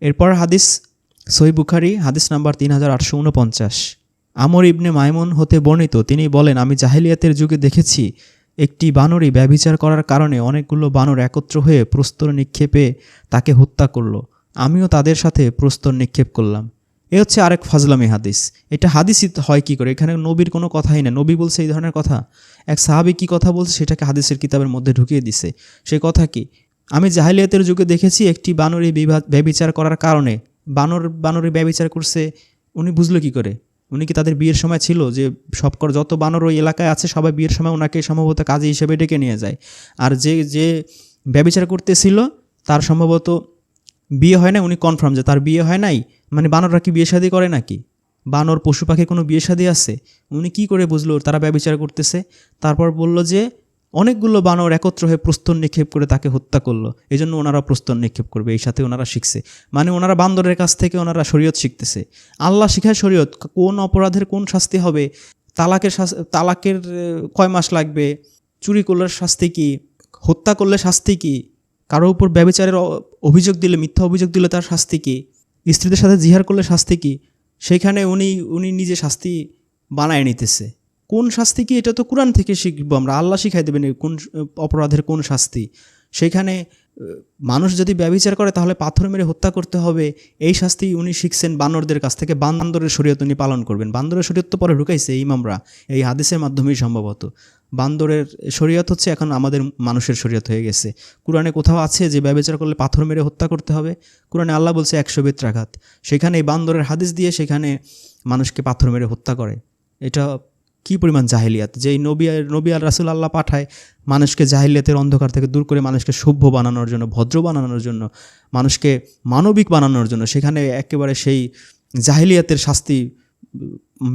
এরপর হাদিস সই বুখারি, হাদিস নাম্বার তিন হাজার আটশো উনপঞ্চাশ আমর ইবনে মাইমুন হতে বর্ণিত, তিনি বলেন, আমি জাহিলিয়াতের যুগে দেখেছি একটি বানরই ব্যভিচার করার কারণে অনেকগুলো বানর একত্র হয়ে প্রস্তর নিক্ষেপে তাকে হত্যা করল। আমিও তাদের সাথে প্রস্তর নিক্ষেপ করলাম। এ হচ্ছে আরেক ফাজলামি হাদিস। এটা হাদিসই হয় কি করে? এখানে নবীর কোনো কথাই না নবী বলছে এই ধরনের কথা। এক সাহাবি কি কথা বলছে? সেটাকে হাদিসের কিতাবের মধ্যে ঢুকিয়ে দিছে। সেই কথা কি? আমি জাহিলিয়াতের যুগে দেখেছি একটি বানরই বিভা- ব্যভিচার করার কারণে। বানর বানরে ব্যভিচার করছে, উনি বুঝলো কি করে? উনি কি তাদের বিয়ের সময় ছিল যে সব কর যত বানর ওই এলাকায় আছে, সবাই বিয়ের সময় ওনাকে সম্ভবত কাজী হিসেবে ডেকে নিয়ে যায়। আর যে যে ব্যবিচার করতেছিল, তার সম্ভবত বিয়ে হয় না উনি কনফার্ম যে তার বিয়ে হয় নাই। মানে বানররা কি বিয়ে শাদী করে নাকি? বানর, পশু পাখি কোনো বিয়ে শাদী আছে? উনি কি করে বুঝলো তারা ব্যবিচার করতেছে? তারপর বলল যে অনেকগুলো বানর একত্র হয়ে প্রস্তর নিক্ষেপ করে তাকে হত্যা করল। এই জন্য ওনারা প্রস্তর নিক্ষেপ করবে, এই সাথে ওনারা শিখছে। মানে ওনারা বান্দরের কাছ থেকে ওনারা শরীয়ত শিখতেছে। আল্লাহ শিখায় শরীয়ত, কোন অপরাধের কোন শাস্তি হবে? তালাকের তালাকের কয় মাস লাগবে? চুরি করলে শাস্তি কি? হত্যা করলে শাস্তি কি? কারও উপর ব্যবচারের অভিযোগ দিলে, মিথ্যা অভিযোগ দিলে তার শাস্তি কি? স্ত্রীদের সাথে জিহার করলে শাস্তি কি? সেইখানে উনি উনি নিজে শাস্তি বানায় নিতেছে। কোন শাস্তি কি? এটা তো কোরআন থেকে শিখব আমরা। আল্লাহ শিখাই দেবেন কোন অপরাধের কোন শাস্তি। সেইখানে আহ, মানুষ যদি ব্যবচার করে তাহলে পাথর মেরে হত্যা করতে হবে। এই শাস্তি উনি শিখছেন বানরদের কাছ থেকে। বান্দরের শরীয়ত উনি পালন করবেন। বান্দরের শরীয়ত তো পরে ঢুকাইছে এই ইমামরা। এই হাদিসের মাধ্যমেই সম্ভবত। বান্দরের শরীয়ত হচ্ছে এখন আমাদের মানুষের শরীয়ত হয়ে গেছে। কোরআনে কোথাও আছে যে ব্যবচার করলে পাথর মেরে হত্যা করতে হবে? কোরআনে আল্লাহ বলছে একশো বেত্রাঘাত। সেখানে এই বান্দরের হাদিস দিয়ে সেখানে মানুষকে পাথর মেরে হত্যা করে। এটা কি পরিমাণ জাহিলিয়াত? যে নবী নবী আর রাসুল আল্লাহ পাঠায়, মানুষকে জাহিলিয়াতের অন্ধকার থেকে দূর করে মানুষকে সভ্য বানানোর জন্য, ভদ্র বানানোর জন্য, মানুষকে মানবিক বানানোর জন্য, সেখানে একেবারে সেই জাহিলিয়াতের শাস্তি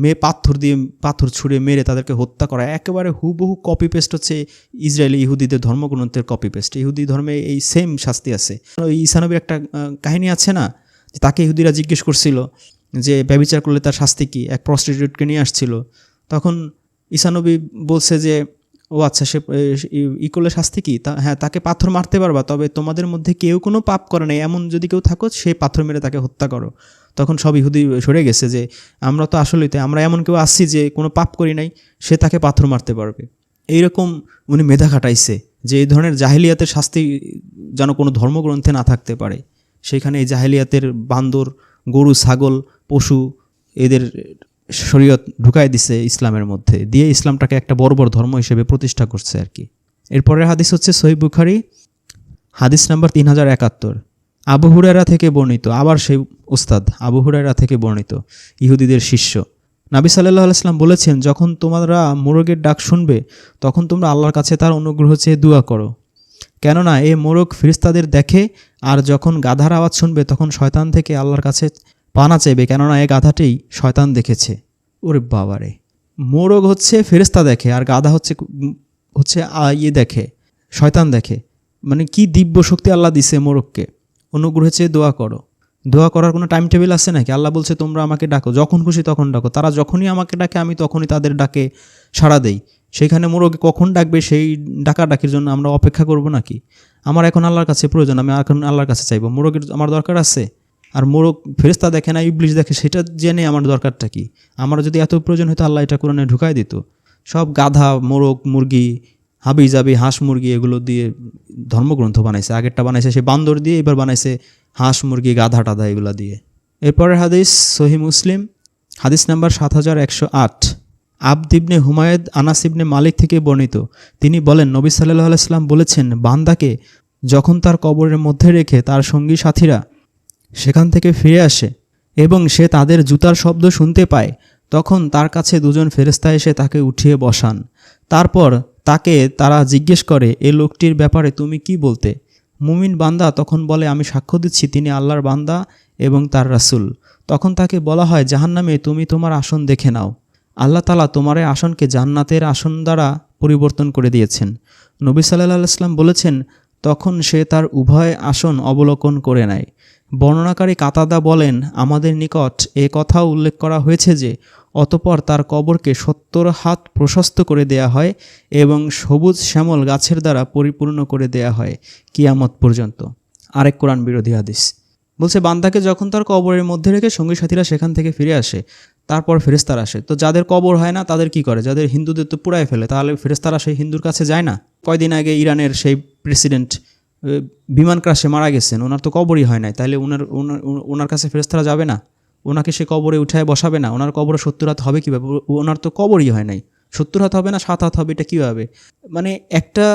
মে পাথর দিয়ে পাথর ছুঁড়ে মেরে তাদেরকে হত্যা করা, একেবারে হুবহু কপি পেস্ট হচ্ছে ইসরায়েলি ইহুদিদের ধর্মগ্রন্থের কপি পেস্ট ইহুদি ধর্মে এই সেম শাস্তি আছে। ওই ঈসানবীর একটা কাহিনী আছে না? তাকে ইহুদিরা জিজ্ঞেস করছিল যে, ব্যবিচার করলে তার শাস্তি কি? এক প্রস্টিটিউটকে নিয়ে আসছিল। তখন ঈসানবী বলছে যে, ও আচ্ছা সে ই- করলে শাস্তি কি? তা হ্যাঁ তাকে পাথর মারতে পারবা, তবে তোমাদের মধ্যে কেউ কোনো পাপ করে নাই। এমন যদি কেউ থাকো, সে পাথর মেরে তাকে হত্যা করো। তখন সব ইহুদি সরে গেছে যে, আমরা তো আসলেই তাই, আমরা এমন কেউ আসছি যে কোনো পাপ করি নাই, সে তাকে পাথর মারতে পারবে। এইরকম উনি মেধা খাটাইছে যে, এই ধরনের জাহেলিয়াতের শাস্তি যেন কোনো ধর্মগ্রন্থে না থাকতে পারে। সেখানে এই জাহেলিয়াতের বান্দর, গরু, ছাগল, পশু, এদের শরীয়ত ঢুকাই দিছে ইসলামের মধ্যে, দিয়ে ইসলামটাকে একটা বড় বড় ধর্ম হিসেবে প্রতিষ্ঠা করছে আর কি। এরপরের হাদিস হচ্ছে সহি বুখারি, হাদিস নাম্বার তিন হাজার একাত্তর। আবু হুরায়রা থেকে বর্ণিত, আবার সেই ওস্তাদ আবু হুরায়রা থেকে বর্ণিত, ইহুদিদের শিষ্য। নাবি সাল্লাহ আলাইসলাম বলেছেন, যখন তোমরা মোরগের ডাক শুনবে, তখন তোমরা আল্লাহর কাছে তার অনুগ্রহ চেয়ে দোয়া করো। কেননা, এ মোরগ ফিরিস্তাদের দেখে, আর যখন গাধার আওয়াজ শুনবে, তখন শয়তান থেকে আল্লাহর কাছে পানা চাইবে কেননা এ গাধাটেই শয়তান দেখেছে। ওরে বাবারে। মোরগ হচ্ছে ফেরেস্তা দেখে, আর গাধা হচ্ছে হচ্ছে ইয়ে দেখে, শয়তান দেখে। মানে কি দিব্য শক্তি আল্লাহ দিছে মোরগকে। অনুগ্রহ চেয়ে দোয়া করো। দোয়া করার কোনো টাইম টেবিল আছে নাকি? আল্লাহ বলছে, তোমরা আমাকে ডাকো। যখন খুশি তখন ডাকো। তারা যখনই আমাকে ডাকে, আমি তখনই তাদের ডাকে সাড়া দেই। সেখানে মোরগে কখন ডাকবে, সেই ডাকা ডাকির জন্য আমরা অপেক্ষা করব নাকি? আমার এখন আল্লাহর কাছে প্রয়োজন, আমি এখন আল্লাহর কাছে চাইব। মোরগের, আমার দরকার আছে? আর মোরগ ফেরেস্তা দেখে না ইবলিশ দেখে, সেটা জেনে আমার দরকারটা কি? আমার যদি এত প্রয়োজন হতো আল্লাহ এটা কোরআনে ঢুকাই দিত। সব গাধা, মোরগ, মুরগি হাবি জাবি হাঁস মুরগি এগুলো দিয়ে ধর্মগ্রন্থ বানাইছে। আগেরটা বানাইছে, সে বান্দর দিয়ে এবার বানাইছে হাঁস মুরগি, গাধা টাধা এগুলো দিয়ে। এরপরের হাদিস সহি মুসলিম, হাদিস নাম্বার সাত হাজার একশো আট। আবদিবনে হুমায়দ আনাসিবনে মালিক থেকে বর্ণিত। তিনি বলেন, নবী সাল্লাহ আলাইসাল্লাম বলেছেন, বান্দাকে যখন তার কবরের মধ্যে রেখে তার সঙ্গী সাথীরা সেখান থেকে ফিরে আসে এবং সে তাদের জুতার শব্দ শুনতে পায়। তখন তার কাছে দুজন ফেরেস্তা এসে তাকে উঠিয়ে বসান। তারপর তাকে তারা জিজ্ঞেস করে, এ লোকটির ব্যাপারে তুমি কি বলতে? মুমিন বান্দা তখন বলে, আমি সাক্ষ্য দিচ্ছি, তিনি আল্লাহর বান্দা এবং তার রাসুল। তখন তাকে বলা হয়, জাহান্নামে তুমি তোমার আসন দেখে নাও। আল্লাহ তালা তোমার আসনকে জান্নাতের আসন দ্বারা পরিবর্তন করে দিয়েছেন। নবী সাল্লাহ আলাইসলাম বলেছেন, তখন সে তার উভয় আসন অবলোকন করে নেয়। বর্ণনাকারী কাতাদা বলেন, আমাদের নিকট এ কথাও উল্লেখ করা হয়েছে যে, অতপর তার কবরকে সত্তর হাত প্রশস্ত করে দেয়া হয় এবং সবুজ শ্যামল গাছের দ্বারা পরিপূর্ণ করে দেয়া হয় কিয়ামত পর্যন্ত। আরেক কোরআন বিরোধী হাদিস। বলছে, বান্দাকে যখন তার কবরের মধ্যে রেখে সঙ্গী সাথীরা সেখান থেকে ফিরে আসে, তারপর ফেরেস্তার আসে। তো যাদের কবর হয় না, তাদের কি করে? যাদের হিন্দুদের তো পুরাই ফেলে, তাহলে ফেরেস্তারা সেই হিন্দুর কাছে যায় না? কয়দিন আগে ইরানের সেই প্রেসিডেন্ট বিমান ক্রাশে মারা গেছেন, ওনার তো কবরই হয় নাই তাহলে ওনার ওনার কাছে ফেরস্তারা যাবে না? ওনাকে সে কবরে উঠায় বসাবে না? ওনার কবরে সত্তর হাত হবে কীভাবে? ওনার তো কবরই হয় নাই। সত্তর হাত হবে না, সাত হাত হবে, এটা কীভাবে? মানে একটা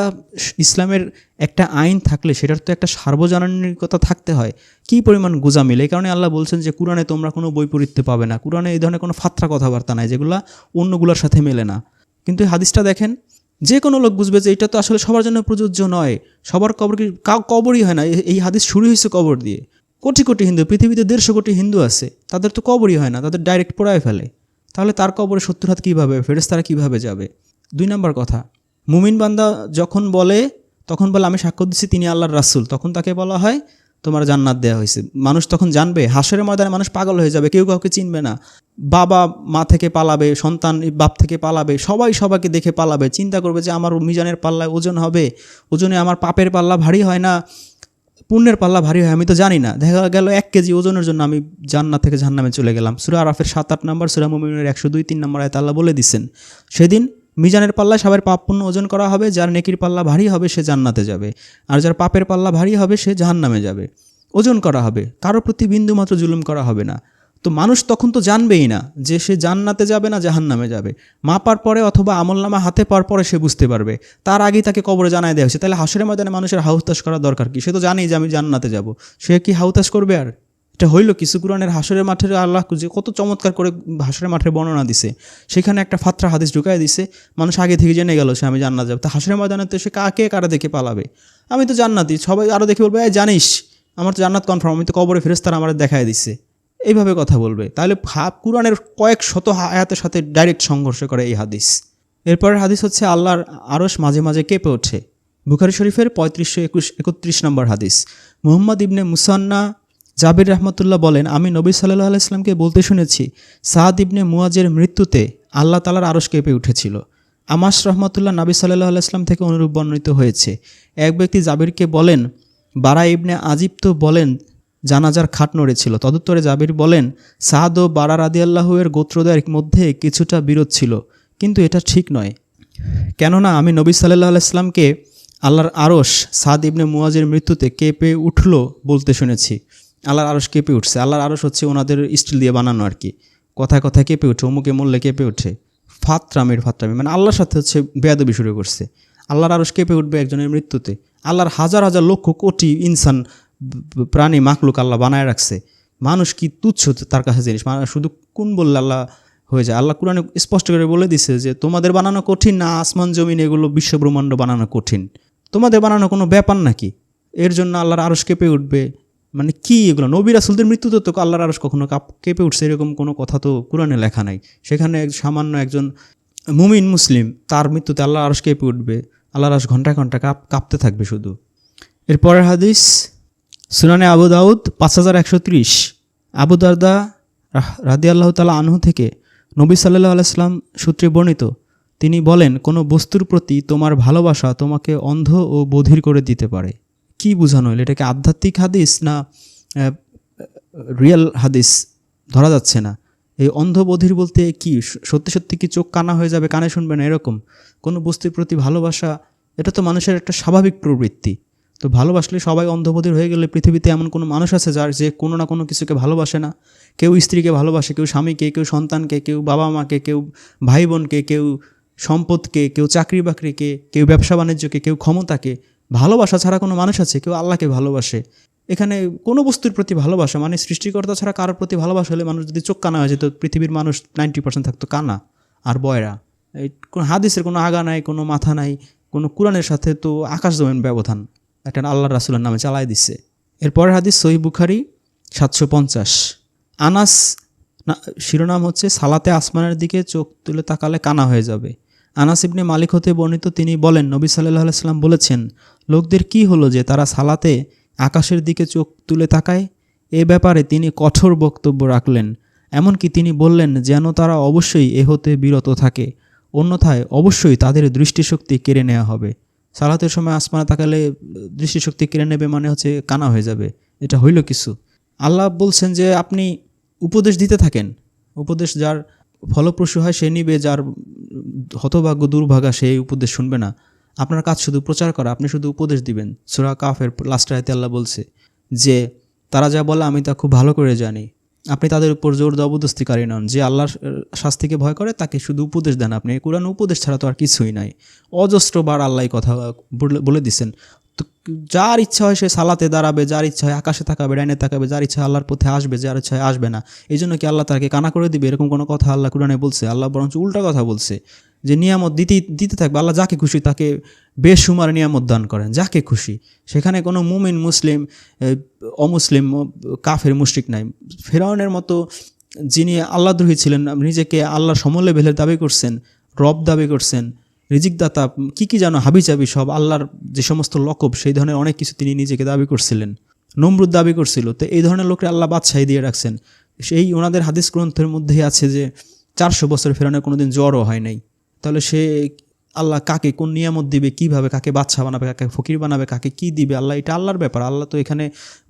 ইসলামের একটা আইন থাকলে সেটার তো একটা সার্বজনীনতা থাকতে হয়। কী পরিমাণ গোজামিল? এই কারণে আল্লাহ বলছেন যে, কোরআনে তোমরা কোনো বৈপরীত্য পাবে না। কোরআনে এই ধরনের কোনো ফাত্রা কথাবার্তা নাই, যেগুলো অন্যগুলোর সাথে মেলে না। কিন্তু হাদিসটা দেখেন যে কোনো লোক বুঝবে যে এটা তো আসলে সবার জন্য প্রযোজ্য নয়। সবার কবর কবরই হয় না। এই- এই হাদিস শুরু হয়েছে কবর দিয়ে। কোটি কোটি হিন্দু, পৃথিবীতে দেড়শো কোটি হিন্দু আছে। তাদের তো কবরই হয় না, তাদের ডাইরেক্ট পোড়ায় ফেলে। তাহলে তার কবরে সত্তর হাত কীভাবে? ফেরেস্তারা কীভাবে যাবে? দুই নম্বর কথা, মুমিন বান্দা যখন বলে, তখন বলে, আমি সাক্ষ্য দিচ্ছি তিনি আল্লাহর রাসুল। তখন তাকে বলা হয় তোমার জান্নাত দেওয়া হয়েছে। মানুষ তখন জানবে, হাসরের ময়দানে মানুষ পাগল হয়ে যাবে, কেউ কাউকে চিনবে না। বাবা, মা থেকে পালাবে, সন্তান, বাপ থেকে পালাবে, সবাই সবাইকে দেখে পালাবে। চিন্তা করবে যে আমার মিজানের পাল্লায় ওজন হবে, ওজনে আমার পাপের পাল্লা ভারী হয় না, পুণ্যের পাল্লা ভারী হয়, আমি তো জানি না। দেখা গেল এক কেজি ওজনের জন্য আমি জান্নাত থেকে জাহান্নামে চলে গেলাম। সুরা আরাফের সাত আট নম্বর, সুরা মুমিনের একশো দুই তিন নম্বর আয়ত আল্লাহ বলে দিচ্ছেন, সেদিন মিজানের পাল্লায় সবার পাপ পুণ্য ওজন করা হবে, যার নেকির পাল্লা ভারী হবে সে জান্নাতে যাবে, আর যার পাপের পাল্লা ভারী হবে সে জাহান্নামে যাবে। ওজন করা হবে, কারও প্রতি বিন্দু মাত্র জুলুম করা হবে না। তো মানুষ তখন তো জানবেই না যে সে জান্নাতে যাবে না জাহান্নামে যাবে। মাপার পরে অথবা আমলনামা হাতে পাওয়ার পরে সে বুঝতে পারবে। তার আগেই তাকে কবরে জানাই দেওয়া হয়েছে। তাহলে হাসরের ময়দানে মানুষের হাউতাস করা দরকার কি? সে তো জানেই যে আমি জান্নাতে যাব। সে কি হাউতাস করবে আর? এটা হইল কিছু কুরআনের হাসরের মাঠের আল্লাহ যে কত চমৎকার করে হাসরের মাঠের বর্ণনা দিছে। সেখানে একটা ফাত্রা হাদিস ঢুকাই দিছে, মানুষ আগে থেকে জেনে গেল সে আমি জান্নাত যাব। তা হাসরের ময়দানে তো সে কাকে কারা দেখে পালাবে? আমি তো জান্নাতি, সবাই আরও দেখে বলবে জানিস, আমার তো জান্নাত কনফার্ম আমি তো কবরে ফেরেস্তারা আমার দেখায় দিচ্ছে এইভাবে কথা বলবে। তাহলে ভাব কোরআনের কয়েক শত আয়াতের সাথে ডাইরেক্ট সংঘর্ষ করে এই হাদিস। এরপরের হাদিস হচ্ছে আল্লাহর আরস মাঝে মাঝে কেঁপে ওঠে। বুখারি শরীফের পঁয়ত্রিশশো একুশ, একত্রিশ নম্বর হাদিস। মুহাম্মদ ইবনে মুসান্না জাবির রহমতুল্লাহ বলেন, আমি নবী সাল্লাহ আলাইসলামকে বলতে শুনেছি, সাদ ইবনে মুয়াজের মৃত্যুতে আল্লাহ তালার আরস কেঁপে উঠেছিল। আমাস রহমতুল্লাহ নবী সাল্লাহ আলাইসলাম থেকে অনুরূপ বর্ণিত হয়েছে। এক ব্যক্তি জাবিরকে বলেন, বারা ইবনে আজিব তো বলেন, জানাজার খাট নড়েছিল। তদুত্তরে জাবির বলেন, সাদ ও বারা রাদি আল্লাহের গোত্রদের মধ্যে কিছুটা বিরোধ ছিল, কিন্তু এটা ঠিক নয়। কেননা আমি নবী সাল্লাহ আলাইসলামকে আল্লাহর আরস সাদ ইবনে মুয়াজের মৃত্যুতে কেঁপে উঠল বলতে শুনেছি। আল্লাহর আরস কেঁপে উঠছে। আল্লাহর আরস হচ্ছে ওনাদের স্টিল দিয়ে বানানো আর কি। কথায় কথায় কেঁপে উঠে, অমুকে মরলে কেঁপে ওঠে ফাতরামির ফাতরামি। মানে আল্লাহর সাথে হচ্ছে বেয়াদবি শুরু করছে। আল্লাহর আরস কেঁপে উঠবে একজনের মৃত্যুতে। আল্লাহর হাজার হাজার লক্ষ কোটি ইনসান প্রাণী মাকলুক আল্লাহ বানায় রাখছে। মানুষ কি তুচ্ছ তার কাছে জিনিস? শুধু কোন বললে আল্লাহ হয়ে যায়? আল্লাহ কোরআনে স্পষ্ট করে বলে দিছে যে, তোমাদের বানানো কঠিন না? আসমান, জমিন, এগুলো বিশ্ব ব্রহ্মাণ্ড বানানো কঠিন। তোমাদের বানানো কোনো ব্যাপার নাকি? এর জন্য আল্লাহর আরস কেঁপে উঠবে। মানে কি এগুলো? নবী রাসুলদের মৃত্যুতে তো আল্লাহর আরস কখনো কাপ, কেঁপে উঠছে, এরকম কোনো কথা তো কোরআনে লেখা নাই। সেখানে সামান্য একজন মুমিন মুসলিম, তার মৃত্যুতে আল্লাহ আরস কেঁপে উঠবে, আল্লাহর আরস ঘণ্টা ঘণ্টা কাপ, কাঁপতে থাকবে শুধু। এরপরের হাদিস, সুনানে আবু দাউদ পাঁচ হাজার একশো ত্রিশ। আবু দারদা রাদি আল্লাহ তালা আনহু থেকে নবী সাল্লাহ আলাইসলাম সূত্রে বর্ণিত, তিনি বলেন, কোনো বস্তুর প্রতি তোমার ভালোবাসা তোমাকে অন্ধ ও বধির করে দিতে পারে। কি বোঝানো হলো? এটাকে আধ্যাত্মিক হাদিস না রিয়েল হাদিস? ধরা যাচ্ছে না। এই অন্ধ বধির বলতে কি? সত্যি সত্যি কি চোখ কানা হয়ে যাবে, কানে শুনবে না? এরকম। কোনো বস্তুর প্রতি ভালোবাসা, এটা তো মানুষের একটা স্বাভাবিক প্রবৃত্তি। তো ভালোবাসলে সবাই অন্ধবধির হয়ে গেলে পৃথিবীতে এমন কোনো মানুষ আছে যার যে কোনো না কোনো কিছুকে ভালোবাসে না। কেউ স্ত্রীকে ভালোবাসে, কেউ স্বামীকে, কেউ সন্তানকে, কেউ বাবা মাকে, কেউ ভাই বোনকে, কেউ সম্পদকে, কেউ চাকরি বাকরিকে কেউ ব্যবসা বাণিজ্যকে কেউ ক্ষমতাকে। ভালোবাসা ছাড়া কোনো মানুষ আছে? কেউ আল্লাহকে ভালোবাসে। এখানে কোনো বস্তুর প্রতি ভালোবাসা? মানে সৃষ্টিকর্তা ছাড়া কারোর প্রতি ভালোবাসা হলে মানুষ যদি চোখ কানা হয়ে যেত, পৃথিবীর মানুষ নাইনটি পার্সেন্ট থাকতো কানা আর বয়রা। এই কোনো হাদিসের কোনো আগা নাই, কোনো মাথা নাই, কোনো কোরআনের সাথে তো আকাশ জমিন ব্যবধান। একটা আল্লাহ রাসুলের নামে চালাই দিচ্ছে এরপরের হাদিস সহি বুখারি সাতশো পঞ্চাশ। আনাস শিরোনাম হচ্ছে, সালাতে আসমানের দিকে চোখ তুলে তাকালে কানা হয়ে যাবে। আনাস ইবনে মালিক হতে বর্ণিত তিনি বলেন, নবী সাল্লাহ আলাইসাল্লাম বলেছেন লোকদের কি হলো যে তারা সালাতে আকাশের দিকে চোখ তুলে তাকায়? এ ব্যাপারে তিনি কঠোর বক্তব্য রাখলেন। এমনকি তিনি বললেন যেন তারা অবশ্যই এ হতে বিরত থাকে। অন্যথায় অবশ্যই তাদের দৃষ্টিশক্তি কেড়ে নেওয়া হবে। সালাতের সময় আসমানে তাকালে দৃষ্টিশক্তি কেড়ে নেবে মানে হচ্ছে কানা হয়ে যাবে। এটা হইল কিছু। আল্লাহ বলছেন যে আপনি উপদেশ দিতে থাকেন। উপদেশ যার ফলপ্রসূ হয় সে নিবে, যার হতভাগ্য দুর্ভাগা সেই উপদেশ শুনবে না। আপনার কাজ শুধু প্রচার করা, আপনি শুধু উপদেশ দিবেন। সুরা কাফের লাস্ট আয়তে আল্লাহ বলছে যে, তারা যা বলে আমি তা খুব ভালো করে জানি। আপনি তাদের উপর জোর জবরদস্তিকারী নন। যে আল্লাহর শাস্তিকে ভয় করে, তাকে শুধু উপদেশ দেন আপনি। কোরআন উপদেশ ছাড়া তো আর কিছুই নাই। অজস্র বার আল্লাহ কথা বলে- দিছেন। তো যার ইচ্ছা হয় সে সালাতে দাঁড়াবে, যার ইচ্ছা হয় আকাশে থাকাবে ডাইনে তাকাবে, যার ইচ্ছা আল্লাহর পথে আসবে, যার ইচ্ছা হয় আসবে না। এই জন্য কি আল্লাহ তাকে কানা করে দিবে? এরকম কোনো কথা আল্লাহ কোরআনে বলছে। আল্লাহ বরঞ্চ উল্টা কথা বলছে। যে নিয়ামত দিতে দিতে থাকবে, আল্লাহ যাকে খুশি তাকে বেসুমার নিয়ামত দান করেন, যাকে খুশি। সেখানে কোনো মুমিন, মুসলিম অমুসলিম কাফের, মুশরিক নাই। ফেরাউনের মতো যিনি আল্লাহদ্রোহী ছিলেন, নিজেকে আল্লাহর সমলেভেলের দাবি করছেন, রব দাবি করছেন, রিজিকদাতা, কি কী যেন হাবিজাবি সব আল্লাহর যে সমস্ত লকব, সেই ধরনের অনেক কিছু তিনি নিজেকে দাবি করছিলেন। নমরুদ দাবি করছিল। তো এই ধরনের লোকরা আল্লাহ বাদশাহী দিয়ে রাখছেন। সেই ওনাদের হাদিস গ্রন্থের মধ্যেই আছে যে, চারশো বছর ফেরানোর কোনোদিন জ্বরও হয় নাই। তাহলে সে আল্লাহ কাকে কোন নিয়ামত দিবে, কীভাবে কাকে বাচ্চা বানাবে, কাকে ফকির বানাবে, কাকে কি দিবে, আল্লাহ এটা আল্লাহর ব্যাপার। আল্লাহ তো এখানে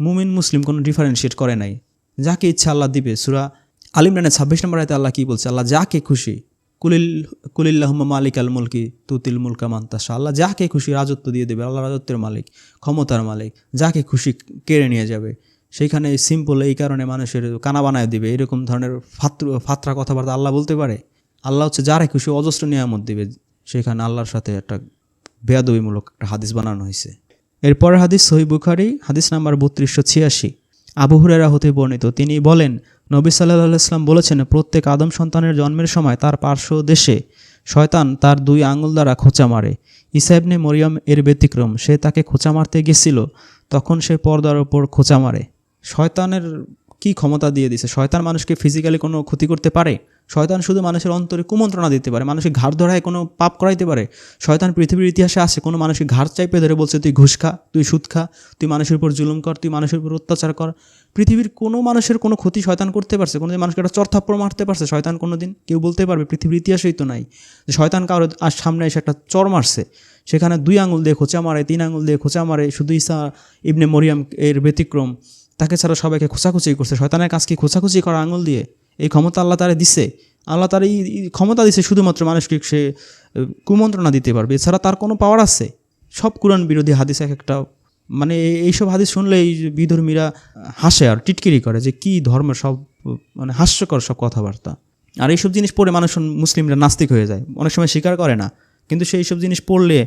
মুমিন, মুসলিম কোনো ডিফারেন্সিয়েট করে নাই। যাকে ইচ্ছা আল্লাহ দিবে। সুরা আলিমরানের ছাব্বিশ নম্বর আয়তে আল্লাহ কি বলছে? আল্লাহ যাকে খুশি, কুলিল, কুলিল্লাহম্মা মালিক আল মুলকি তুতিল মুলকা মান্তাসা আল্লাহ যাকে খুশি রাজত্ব দিয়ে দেবে, আল্লাহ রাজত্বের মালিক, ক্ষমতার মালিক, যাকে খুশি কেড়ে নিয়ে যাবে। সেইখানে সিম্পল এই কারণে মানুষের কানা বানায় দিবে। এরকম ধরনের ফাত্র ফাত্রা কথাবার্তা আল্লাহ বলতে পারে? আল্লাহ হচ্ছে যারাই খুশি অজস্র নিয়ামত দিবে, সেখানে আল্লাহর সাথে একটা বেয়াদবিমূলক একটা হাদিস বানানো হয়েছে। এরপর হাদিস সহি বুখারি, হাদিস নাম্বার বত্রিশশো ছিয়াশি। আবু হুরেরা হতে বর্ণিত, তিনি বলেন, নবী সাল্লাহ ইসলাম বলেছেন, প্রত্যেক আদম সন্তানের জন্মের সময় তার পার্শ্ব দেশে শয়তান তার দুই আঙুল দ্বারা খোঁচা মারে। ইসাইবনে মরিয়ম এর ব্যতিক্রম, সে তাকে খোঁচা মারতে গেছিল, তখন সে পর্দার ওপর খোঁচা মারে। শয়তানের কি ক্ষমতা দিয়ে দিছে? শয়তান মানুষকে ফিজিক্যালি কোনো ক্ষতি করতে পারে? শয়তান শুধু মানুষের অন্তরে কুমন্ত্রণা দিতে পারে মানুষের ঘাড় ধরায় কোনো পাপ করাইতে পারে। শয়তান পৃথিবীর ইতিহাসে আসে কোনো মানুষের ঘাড় চাইপে ধরে বলছে, তুই ঘুষ খা, তুই সুদ খা, তুই মানুষের উপর জুলুম কর, তুই মানুষের উপর অত্যাচার কর। পৃথিবীর কোনো মানুষের কোনো ক্ষতি শয়তান করতে পারছে, কোনো মানুষকে একটা চরথাপ্পড় মারতে পারছে, শয়তান কোনো দিন কেউ বলতে পারবে, পৃথিবীর ইতিহাসেই তো নাই। যে শয়তান কারও আর সামনে এসে একটা চর মারছে, সেখানে দুই আঙুল দিয়ে খোঁচা মারে, তিন আঙুল দিয়ে খোঁচা মারে, শুধু ইসা ইবনে মরিয়াম এর ব্যতিক্রম, তাকে ছাড়া সবাইকে খোঁচাখুচি করছে। শয়তানের কাজ কি? খোঁচাখুচি করা আঙুল দিয়ে? এই ক্ষমতা আল্লাহ তারা দিছে। আল্লাহ তার এই ক্ষমতা দিছে শুধুমাত্র মানুষকে সে কুমন্ত্রণা দিতে পারবে। এছাড়া তার কোনো পাওয়ার আছে? সব কোরআন বিরোধী হাদিস এক একটা। মানে এই- এইসব হাদিস শুনলে এই বিধর্মীরা হাসে আর, টিটকিরি করে যে কি ধর্মের সব মানে হাস্যকর সব কথাবার্তা। আর এইসব জিনিস পড়ে মানুষ মুসলিমরা নাস্তিক হয়ে যায়। অনেক সময় স্বীকার করে না। কিন্তু সেই সব জিনিস পড়লে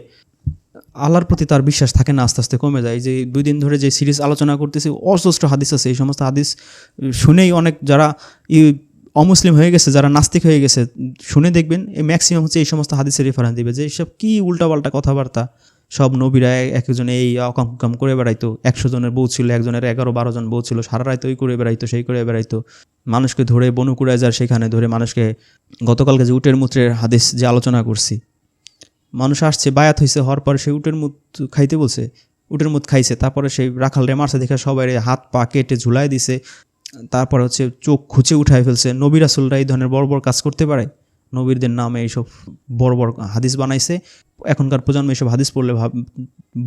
আল্লাহর প্রতি তার বিশ্বাস থাকে না, আস্তে আস্তে কমে যায়। যে দুই দিন ধরে যে সিরিজ আলোচনা করতেছি অজস্র হাদিস আছে। এই সমস্ত হাদিস শুনেই অনেক যারা অমুসলিম হয়ে গেছে, যারা নাস্তিক হয়ে গেছে, শুনে দেখবেন এই ম্যাক্সিমাম হচ্ছে এই সমস্ত হাদিসের রেফারেন্স দিবে যে এইসব কী উল্টাপাল্টা কথাবার্তা। সব নবীরা এক- এক একজন এই অকাম কুকাম করে বেড়াইতো। একশো জনের বউ ছিল, একজনের এগারো বারো জন বউ ছিল, সারা রাত ওই করে বেড়াইতো, সেই করে বেড়াইতো। মানুষকে ধরে বনুকুড়ায় যার সেখানে ধরে মানুষকে গতকালকে যে উটের মূত্রের হাদিস যে আলোচনা করছি মানুষ আসছে, বায়াত হয়েছে হওয়ার পরে সে উটের মুখ খাইতে বলছে, উটের মুখ খাইছে, তারপরে সেই রাখাল রে মারছে, দেখে সবাই হাত পা কেটে ঝুলাই দিছে, তারপর হচ্ছে চোখ খুঁচে উঠাই ফেলছে, নবী রাসুলরা এই ধরনের বড় বড় কাজ করতে পারে? নবীরদের নামে এইসব বড় বড় হাদিস বানাইছে, এখনকার প্রজন্ম এইসব হাদিস পড়লে ভাব,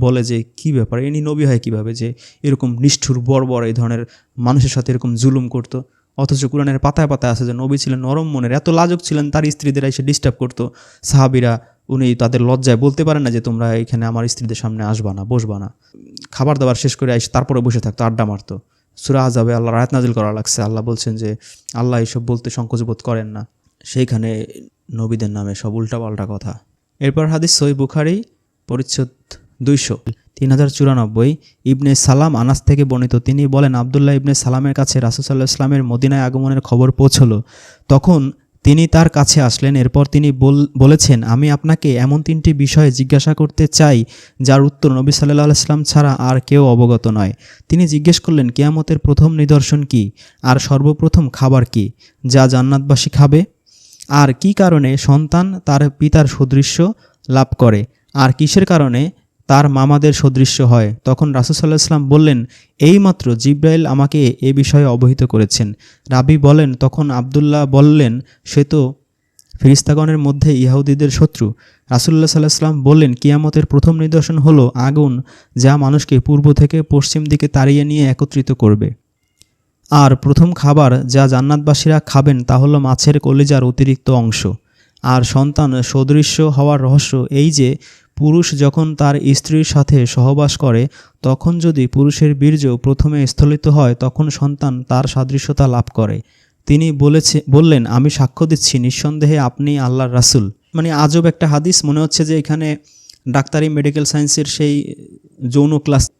বলে যে কি ব্যাপার এনি নবী হয় কীভাবে যে এরকম নিষ্ঠুর বড় এই ধরনের মানুষের সাথে এরকম জুলুম করতো? অথচ কোরআনের পাতায় পাতায় আছে যে নবী ছিলেন নরম মনের, এত লাজক ছিলেন তার স্ত্রীদের এসে ডিস্টার্ব করতো, সাহাবিরা উনি তাদের লজ্জায় বলতে পারেন না যে তোমরা এখানে আমার স্ত্রীদের সামনে আসবা না, বসবা না। খাবার দাবার শেষ করে এসে তারপরে বসে থাকতো, আড্ডা মারতো। সুরা আজাবে আল্লাহ রায়ত নাজিল করা লাগছে। আল্লাহ বলছেন যে, আল্লাহ এইসব বলতে সংকোচ বোধ করেন না। সেইখানে নবীদের নামে সব উল্টাপাল্টা কথা। এরপর হাদিস সই বুখারি, পরিচ্ছদ দুইশো। তিন হাজার চুরানব্বই, ইবনে সালাম আনাস থেকে বর্ণিত। তিনি বলেন, আবদুল্লাহ ইবনে সালামের কাছে রাসুসাল্লাহ ইসলামের মদিনায় আগমনের খবর পৌঁছলো। তখন তিনি তার কাছে আসলেন, এরপর তিনি বল- বলেছেন, আমি আপনাকে এমন তিনটি বিষয়ে জিজ্ঞাসা করতে চাই, যার উত্তর নবী সাল্লাহ আলাইসলাম ছাড়া আর কেউ অবগত নয়। তিনি জিজ্ঞেস করলেন, কেয়ামতের প্রথম নিদর্শন কি? আর সর্বপ্রথম খাবার কি? যা জান্নাতবাসী খাবে? আর কি কারণে সন্তান তার পিতার সদৃশ্য লাভ করে? আর কিসের কারণে তার মামাদের সদৃশ্য হয়। তখন রাসুসাল্লাহ ইসলাম বললেন এইমাত্র জিব্রাইল আমাকে এ বিষয়ে অবহিত করেছেন। রাবি বলেন, তখন আবদুল্লাহ বললেন, সে তো ফিরিস্তাগণের মধ্যে ইহুদিদের শত্রু। রাসুল্লাহ সাল্লাহ সাল্লাম বললেন, কিয়ামতের প্রথম নিদর্শন হলো আগুন, যা মানুষকে পূর্ব থেকে পশ্চিম দিকে তাড়িয়ে নিয়ে একত্রিত করবে। আর প্রথম খাবার যা জান্নাতবাসীরা খাবেন তা হলো মাছের কলিজার অতিরিক্ত অংশ। আর সন্তান সদৃশ্য হওয়ার রহস্য এই যে, পুরুষ যখন তার স্ত্রীর সাথে সহবাস করে, তখন যদি পুরুষের বীর্য প্রথমে স্থলিত হয়, তখন সন্তান তার সাদৃশ্যতা লাভ করে। তিনি বলেছে, বললেন, আমি সাক্ষ্য দিচ্ছি, নিঃসন্দেহে আপনি আল্লাহর রাসুল। মানে আজব একটা হাদিস, মনে হচ্ছে যে এখানে ডাক্তারি মেডিকেল সায়েন্সের সেই যৌন ক্লাস।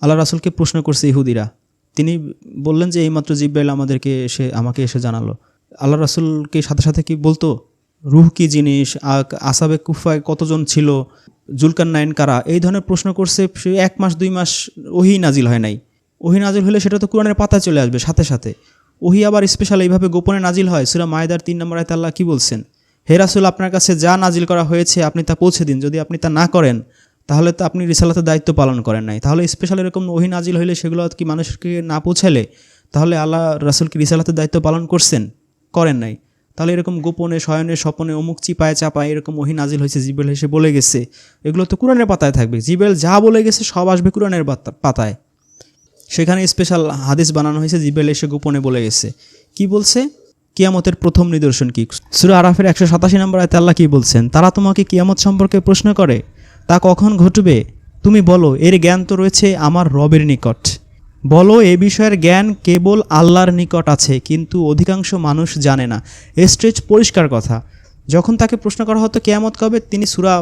আল্লাহ রাসুলকে প্রশ্ন করছে ইহুদিরা। তিনি বললেন যে, এইমাত্র জিব্রাইল আমাদেরকে এসে, আমাকে এসে জানালো। আল্লাহ রাসুলকে সাথে সাথে কি বলতো? রুহ কি জিনিস? আসাবে কুফায় কতজন ছিল? জুলকান নাইন কারা? এই ধরনের প্রশ্ন করছে সে এক মাস, দুই মাস ওহি নাজিল হয় নাই। ওহি নাজিল হলে সেটা তো কোরআনের পাতায় চলে আসবে সাথে সাথে। ওহি আবার স্পেশাল এইভাবে গোপনে নাজিল হয়? সুরা মায়দার তিন নম্বর আয়তে আল্লাহ কী বলছেন? হে রাসূল, আপনার কাছে যা নাজিল করা হয়েছে আপনি তা পৌঁছে দিন। যদি আপনি তা না করেন, তাহলে তো আপনি রিসালাতের দায়িত্ব পালন করেন নাই। তাহলে স্পেশাল এরকম ওহি নাজিল হইলে সেগুলো কি মানুষকে না পৌঁছালে, তাহলে আল্লাহ রাসূল কি রিসালাতের দায়িত্ব পালন করছেন, করেন নাই। তাহলে এরকম গোপনে, শয়নে, স্বপনে, অমুক চিপায় চাপায় এরকম ওহি নাজিল হয়েছে, জিবেল এসে বলে গেছে। এগুলো তো কোরআনের পাতায় থাকবে। জিবেল যা বলে গেছে সব আসবে কোরআনের পাতা- পাতায়। সেখানে স্পেশাল হাদিস বানানো হয়েছে, জিবেল এসে গোপনে বলে গেছে। কি বলছে? কিয়ামতের প্রথম নিদর্শন কি? সুরা আরাফের একশো সাতাশি নম্বর আয়তে আল্লাহ কি বলছেন? তারা তোমাকে কিয়ামত সম্পর্কে প্রশ্ন করে, তা কখন ঘটবে? তুমি বলো, এর জ্ঞান তো রয়েছে আমার রবের নিকট। বলো, এ বিষয়ের জ্ঞান কেবল আল্লাহর নিকট আছে, কিন্তু অধিকাংশ মানুষ জানে না। এ স্ট্রেচ পরিষ্কার কথা। যখন তাকে প্রশ্ন করা হতো কেয়ামত কবে, তিনি সুরা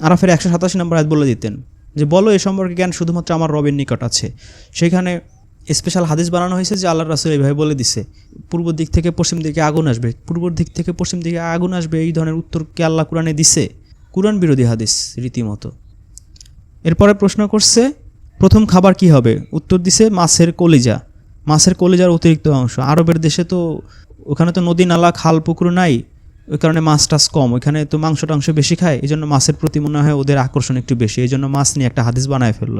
আরাফের একশো সাতাশি নম্বর আয়াত বলে দিতেন যে, বলো, এ সম্পর্কে জ্ঞান শুধুমাত্র আমার রবের নিকট আছে। সেখানে স্পেশাল হাদিস বানানো হয়েছে যে আল্লাহ রাসুল এইভাবে বলে দিছে, পূর্ব দিক থেকে পশ্চিম দিকে আগুন আসবে। পূর্ব দিক থেকে পশ্চিম দিকে আগুন আসবে, এই ধরনের উত্তর কে আল্লাহ কোরআনে দিছে? কোরআন বিরোধী হাদিস রীতিমতো। এরপরে প্রশ্ন করছে প্রথম খাবার কি হবে? উত্তর দিছে মাছের কলিজা। মাছের কলিজার অতিরিক্ত অংশ। আরবের দেশে তো ওখানে তো নদী, নালা, খাল, পুকুর নাই। ওই কারণে মাছ টাছ কম। ওইখানে তো মাংস টাংস বেশি খায়। এই জন্য মাছের প্রতি মনে হয় ওদের আকর্ষণ একটু বেশি। এই জন্য মাছ নিয়ে একটা হাদিস বানায় ফেলল।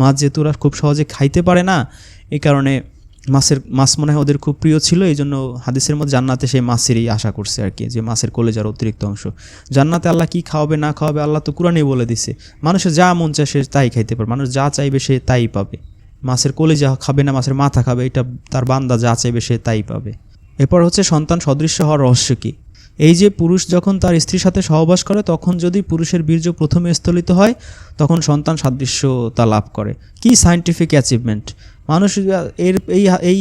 মাছ যেহেতু ওরা খুব সহজে খাইতে পারে না, এই কারণে মাছের, মাছ মনে হয় ওদের খুব প্রিয় ছিল এই জন্য হাদিসের মধ্যে জান্নাতে সেই মাছেরই আশা করছে আর কি, যে মাছের কলেজার অতিরিক্ত অংশ। জান্নাতে আল্লাহ কি খাওয়াবে, না খাওয়াবে, আল্লাহ তো কোরআনেই বলে দিছে। মানুষের যা মন চায় সে তাই খাইতে পারে, মানুষ যা চাইবে সে তাই পাবে। মাছের কলেজা খাবে না, মাছের মাথা খাবে, এটা তার বান্দা যা চাইবে সে তাই পাবে। এরপর হচ্ছে সন্তান সদৃশ্য হওয়ার রহস্য কী? এই যে পুরুষ যখন তার স্ত্রীর সাথে সহবাস করে, তখন যদি পুরুষের বীর্য প্রথমে স্থলিত হয়, তখন সন্তান সাদৃশ্যতা লাভ করে। কি সায়েন্টিফিক অ্যাচিভমেন্ট মানুষ এর এই এই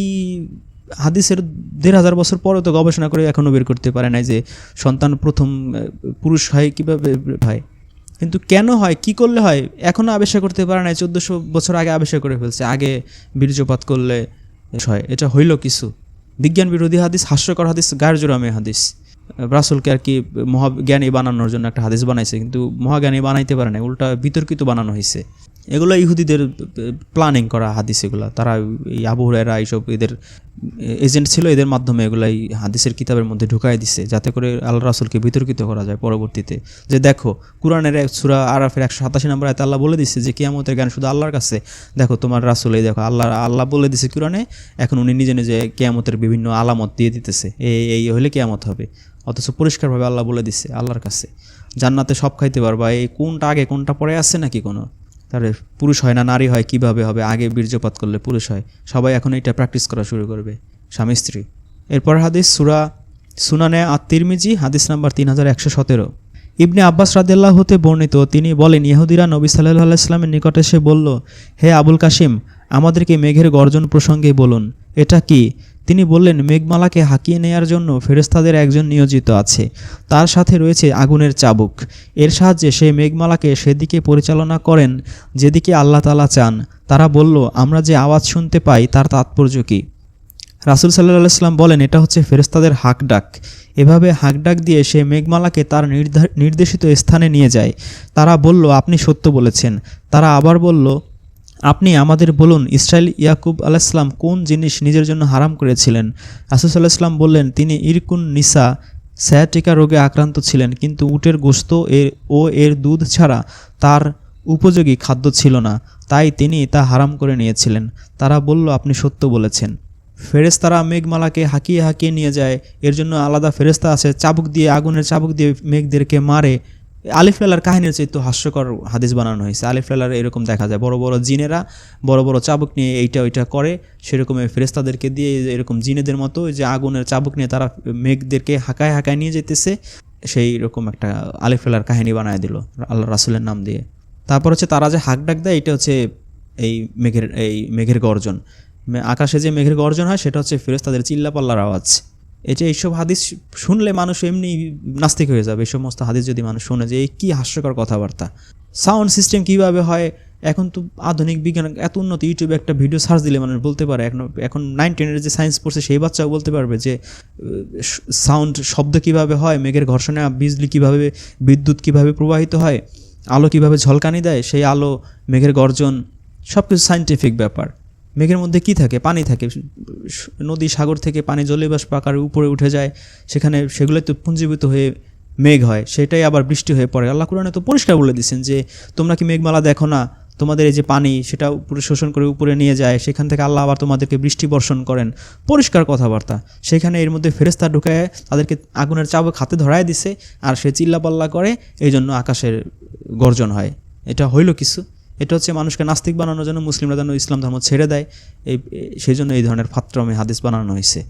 হাদিসের দেড় হাজার বছর পরে তো গবেষণা করে এখনও বের করতে পারে না যে সন্তান প্রথম পুরুষ হয় কীভাবে হয়। কিন্তু কেন হয়? কি করলে হয়? এখনও আবিষ্কার করতে পারে না চোদ্দোশো বছর আগে আবিষ্কার করে ফেলছে। আগে বীর্যপাত করলে হয়। এটা হইল কিছু। বিজ্ঞান বিরোধী হাদিস, হাস্যকর হাদিস গায়ের জোরামে হাদিস। রাসুলকে আর কি মহাজ্ঞানী বানানোর জন্য একটা হাদিস বানাইছে, কিন্তু মহাজ্ঞানী বানাইতে পারে না উল্টা বিতর্কিত বানানো হয়েছে এগুলো ইহুদিদের প্ল্যানিং করা হাদিস এগুলো। তারা এই আবু হুরায়রা এইসব এদের এজেন্ট ছিল এদের মাধ্যমে এগুলাই হাদিসের কিতাবের মধ্যে ঢুকাই দিছে, যাতে করে আল্লাহ রাসুলকে বিতর্কিত করা যায় পরবর্তীতে। যে দেখো, কোরআনের এক সুরা আরাফের একশো সাতাশি নম্বর আয়তে আল্লাহ বলে দিচ্ছে যে, কিয়ামতের জ্ঞান শুধু আল্লাহর কাছে। দেখো, তোমার রাসুল, এই দেখো, আল্লাহ আল্লাহ বলে দিছে কোরআনে, এখন উনি নিজে নিজে কেয়ামতের বিভিন্ন আলামত দিয়ে দিতেছে। এই এই হলে কেয়ামত হবে। অথচ পরিষ্কারভাবে আল্লাহ বলে দিচ্ছে আল্লাহর কাছে। জান্নাতে সব খাইতে পারবা। এই কোনটা আগে কোনটা পরে আছে নাকি কোনো? তাহলে পুরুষ হয় না, নারী হয়, কীভাবে হবে? আগে বীর্যপাত করলে পুরুষ হয়। সবাই এখন এটা প্র্যাকটিস করা শুরু করবে, স্বামী, স্ত্রী। এরপর হাদিস সুরা সুনানে আত তিরমিজি হাদিস নাম্বার তিন হাজার একশো সতেরো। ইবনে আব্বাস রাদিল্লাহ হতে বর্ণিত, তিনি বলেন, ইহুদিরা নবী সাল্লাহ আলাইস্লামের নিকট এসে বলল, হে আবুল কাশিম, আমাদেরকে মেঘের গর্জন প্রসঙ্গে বলুন। এটা কি? তিনি বললেন, মেঘমালাকে হাঁকিয়ে নেয়ার জন্য ফেরেস্তাদের একজন নিয়োজিত আছে। তার সাথে রয়েছে আগুনের চাবুক। এর সাহায্যে সে মেঘমালাকে সেদিকে পরিচালনা করেন, যেদিকে আল্লাহ তালা চান। তারা বলল, আমরা যে আওয়াজ শুনতে পাই, তার তাৎপর্য কী? রাসুল সাল্লাহ সাল্লাম বলেন, এটা হচ্ছে ফেরেস্তাদের হাক ডাক এভাবে হাক ডাক দিয়ে সে মেঘমালাকে তার নির্দেশিত স্থানে নিয়ে যায়। তারা বলল, আপনি সত্য বলেছেন। তারা আবার বলল আপনি আমাদের বলুন ইসরায়েল ইয়াকুব আলাইসলাম কোন জিনিস নিজের জন্য হারাম করেছিলেন? রাসুসাল্লাহ সাল্লাম বললেন, তিনি ইরকুন নিসা, স্যাটিকা রোগে আক্রান্ত ছিলেন, কিন্তু উটের গোস্ত এর, ও এর দুধ ছাড়া তার উপযোগী খাদ্য ছিল না, তাই তিনি তা হারাম করে নিয়েছিলেন। তারা বলল, আপনি সত্য বলেছেন। ফেরেস্তারা মেঘমালাকে হাঁকিয়ে হাঁকিয়ে নিয়ে যায়, এর জন্য আলাদা ফেরেস্তা আছে চাবুক দিয়ে, আগুনের চাবুক দিয়ে মেঘদেরকে মারে আলিফ লালার কাহিনীর চেয়ে তো হাস্যকর হাদিস বানানো হয়েছে। আলিফ লালার এরকম দেখা যায়, বড় বড় জিনেরা বড় বড় চাবুক নিয়ে এইটা ওইটা করে, সেরকম ফেরেস্তাদেরকে দিয়ে এরকম জিনেদের মতো যে আগুনের চাবুক নিয়ে তারা মেঘদেরকে হাঁকায় হাঁকায় নিয়ে যেতেছে, সেই রকম একটা আলিফ লালার কাহিনী বানায় দিল আল্লাহ রাসুলের নাম দিয়ে। তারপর হচ্ছে তারা যে হাঁক ডাক দেয় এটা হচ্ছে এই মেঘের এই মেঘের গর্জন। আকাশে যে মেঘের গর্জন হয়, সেটা হচ্ছে ফেরেস্তাদের চিল্লাপাল্লার আওয়াজ। এটা এইসব হাদিস শুনলে মানুষ এমনি নাস্তিক হয়ে যাবে, এই সমস্ত হাদিস যদি মানুষ শুনে যে এই কী হাস্যকর কথাবার্তা। সাউন্ড সিস্টেম কীভাবে হয়? এখন তো আধুনিক বিজ্ঞান, এত উন্নত ইউটিউবে একটা ভিডিও সার্চ দিলে মানুষ বলতে পারে, এখন এখন নাইন টেনের যে সায়েন্স পড়ছে সেই বাচ্চাও বলতে পারবে যে সাউন্ড শব্দ কীভাবে হয়, মেঘের ঘর্ষণে বিজলি কীভাবে, বিদ্যুৎ কীভাবে প্রবাহিত হয়, আলো কীভাবে ঝলকানি দেয়, সেই আলো, মেঘের গর্জন সব কিছু সাইন্টিফিক ব্যাপার। মেঘের মধ্যে কি থাকে? পানি থাকে। নদী, সাগর থেকে পানি জলীয়বাষ্প আকারে উপরে উঠে যায়। সেখানে সেগুলো তো পুঞ্জীভূত হয়ে মেঘ হয়। সেটাই আবার বৃষ্টি হয়ে পড়ে। আল্লাহ কোরআনে তো পরিষ্কার বলে দিচ্ছেন যে, তোমরা কি মেঘমালা দেখো না? তোমাদের এই যে পানি, সেটা উপরে শোষণ করে উপরে নিয়ে যায়। সেখান থেকে আল্লাহ আবার তোমাদেরকে বৃষ্টি বর্ষণ করেন। পরিষ্কার কথাবার্তা। সেখানে এর মধ্যে ফেরেস্তা ঢুকায় তাদেরকে আগুনের চাবক হাতে ধরায় দিছে আর সে চিল্লাপাল্লা করে। এই জন্য আকাশের গর্জন হয়। এটা হইল কিছু? এটা হচ্ছে মানুষকে নাস্তিক বানানোর জন্য মুসলিমরা যেন ইসলাম ধর্ম ছেড়ে দেয়। এই, সেই জন্য এই ধরনের ফাত্রমে হাদিস বানানো হয়েছে।